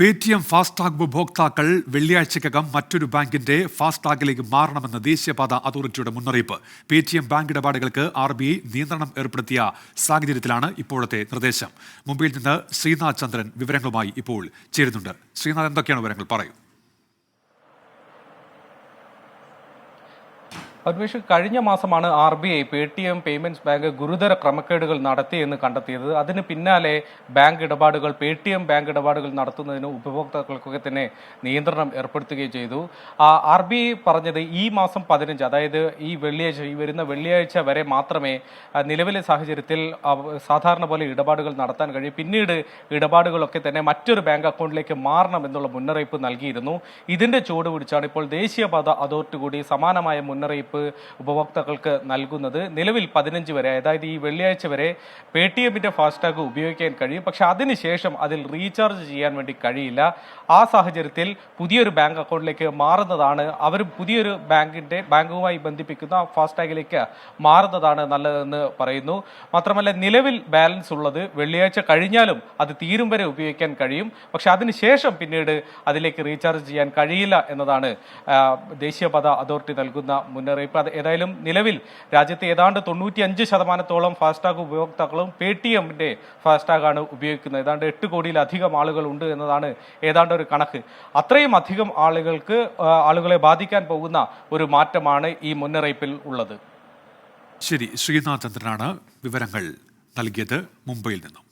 Pay T M FASTag ഉപഭോക്താക്കൾ വെള്ളിയാഴ്ചക്കകം മറ്റൊരു ബാങ്കിന്റെ ഫാസ്ടാഗിലേക്ക് മാറണമെന്ന് ദേശീയപാത അതോറിറ്റിയുടെ മുന്നറിയിപ്പ്. പേ ടി എം ബാങ്ക് ഇടപാടുകൾക്ക് ആർ ബി ഐ നിയന്ത്രണം ഏർപ്പെടുത്തിയ സാഹചര്യത്തിലാണ് ഇപ്പോഴത്തെ നിർദ്ദേശം. മുംബൈയിൽ നിന്ന് ശ്രീനാഥ് ചന്ദ്രൻ വിവരങ്ങളുമായി ഇപ്പോൾ ചേരുന്നുണ്ട്. ശ്രീനാഥ് എന്തൊക്കെയാണ് വിവരങ്ങൾ? പറയൂ. അന്വേഷ് കഴിഞ്ഞ മാസമാണ് R B I Paytm payments bank ഗുരുതര ക്രമക്കേടുകൾ നടത്തിയെന്ന് കണ്ടെത്തിയത്. അതിന് പിന്നാലെ ബാങ്ക് ഇടപാടുകൾ പേ ടി എം ബാങ്ക് ഇടപാടുകൾ നടത്തുന്നതിന് ഉപഭോക്താക്കൾക്കൊക്കെ തന്നെ നിയന്ത്രണം ഏർപ്പെടുത്തുകയും ചെയ്തു. ആർ ബി ഐ പറഞ്ഞത് ഈ മാസം പതിനഞ്ച് അതായത് ഈ വെള്ളിയാഴ്ച ഈ വരുന്ന വെള്ളിയാഴ്ച വരെ മാത്രമേ നിലവിലെ സാഹചര്യത്തിൽ സാധാരണ പോലെ ഇടപാടുകൾ നടത്താൻ കഴിയും. പിന്നീട് ഇടപാടുകളൊക്കെ തന്നെ മറ്റൊരു ബാങ്ക് അക്കൗണ്ടിലേക്ക് മാറണം എന്നുള്ള മുന്നറിയിപ്പ് നൽകിയിരുന്നു. ഇതിന്റെ ചുവട് പിടിച്ചാണ് ഇപ്പോൾ ദേശീയപാത അതോറിറ്റി കൂടി സമാനമായ മുന്നറിയിപ്പ് ഉപഭോക്താക്കൾക്ക് നൽകുന്നത് നിലവിൽ പതിനഞ്ച് വരെ. അതായത് ഈ വെള്ളിയാഴ്ച വരെ പേ ടി എമ്മിന്റെ ഫാസ്ടാഗ് ഉപയോഗിക്കാൻ കഴിയും. പക്ഷെ അതിനുശേഷം അതിൽ റീചാർജ് ചെയ്യാൻ വേണ്ടി കഴിയില്ല. ആ സാഹചര്യത്തിൽ പുതിയൊരു ബാങ്ക് അക്കൗണ്ടിലേക്ക് മാറുന്നതാണ് അവർ പുതിയൊരു ബാങ്കിന്റെ ബാങ്കുമായി ബന്ധിപ്പിക്കുന്ന ഫാസ്ടാഗിലേക്ക് മാറുന്നതാണ് നല്ലതെന്ന് പറയുന്നു. മാത്രമല്ല നിലവിൽ ബാലൻസ് ഉള്ളത് വെള്ളിയാഴ്ച കഴിഞ്ഞാലും അത് തീരും വരെ ഉപയോഗിക്കാൻ കഴിയും. പക്ഷെ അതിനുശേഷം പിന്നീട് അതിലേക്ക് റീചാർജ് ചെയ്യാൻ കഴിയില്ല എന്നതാണ് ദേശീയപാത അതോറിറ്റി നൽകുന്ന മുന്നറിയിപ്പ്. അത് ഏതായാലും നിലവിൽ രാജ്യത്തെ ഏതാണ്ട് തൊണ്ണൂറ്റി അഞ്ച് ശതമാനത്തോളം ഫാസ്ടാഗ് ഉപയോക്താക്കളും പേ ടി എമ്മിന്റെ ഫാസ്ടാഗാണ് ഉപയോഗിക്കുന്നത്. ഏതാണ്ട് എട്ട് കോടിയിലധികം ആളുകൾ ഉണ്ട് എന്നതാണ് ഏതാണ്ട് ഒരു കണക്ക്. അത്രയും അധികം ആളുകൾക്ക് ആളുകളെ ബാധിക്കാൻ പോകുന്ന ഒരു മാറ്റമാണ് ഈ മുന്നറിയിപ്പിൽ ഉള്ളത്. ശരി ശ്രീനാഥ് ചന്ദ്രനാണ് വിവരങ്ങൾ നൽകിയത് മുംബൈയിൽ നിന്നും.